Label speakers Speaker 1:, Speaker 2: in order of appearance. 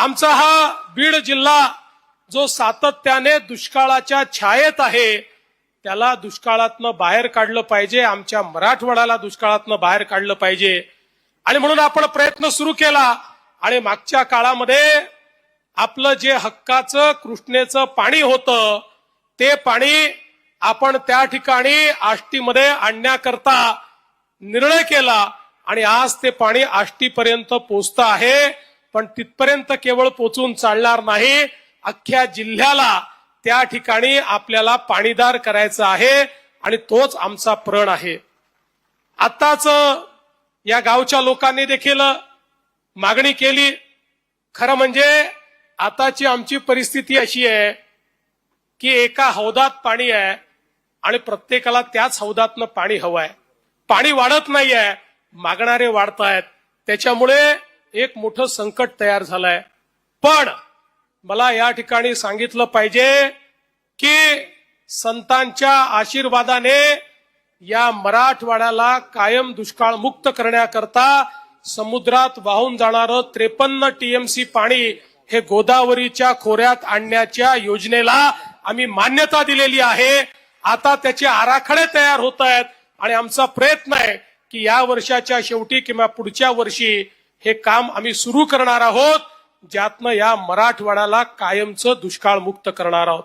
Speaker 1: आमचा हा बीड जिल्हा जो सातत्याने दुष्काळाच्या छायेत आहे त्याला दुष्काळातनं बाहेर काढलं पाहिजे आमच्या मराठवाड्याला दुष्काळातनं बाहेर काढलं पाहिजे. आणि म्हणून आपण प्रयत्न सुरू केला आणि मागच्या काळामध्ये आपलं जे हक्काचं कृष्णेचं पाणी होतं ते पाणी आपण त्या ठिकाणी आष्टीमध्ये आणण्याकरता निर्णय केला आणि आज ते पाणी आष्टीपर्यंत पोचतं आहे. पण तिथपर्यंत केवळ पोचून चालणार नाही. अख्ख्या जिल्ह्याला त्या ठिकाणी आपल्याला पाणीदार करायचं आहे आणि तोच आमचा प्रण आहे. आताच या गावच्या लोकांनी देखील मागणी केली. खरं म्हणजे आताची आमची परिस्थिती अशी आहे की एका हौदात पाणी आहे आणि प्रत्येकाला त्याच हौदातनं पाणी हवं आहे पाणी वाढत नाही आहे मागणारे वाढत आहेत त्याच्यामुळे एक मोठं संकट तयार झालंय. पण मला या ठिकाणी सांगितलं पाहिजे की संतांच्या आशीर्वादाने या मराठवाड्याला कायम दुष्काळ मुक्त करण्याकरता समुद्रात वाहून जाणारं त्रेपन्न टीएमसी पाणी हे गोदावरीच्या खोऱ्यात आणण्याच्या योजनेला आम्ही मान्यता दिलेली आहे. आता त्याचे आराखडे तयार होत आहेत आणि आमचा प्रयत्न आहे की या वर्षाच्या शेवटी किंवा पुढच्या वर्षी हे काम आम्ही सुरू करणार आहोत ज्यातनं या मराठवाड्याला कायमचं दुष्काळ मुक्त करणार आहोत.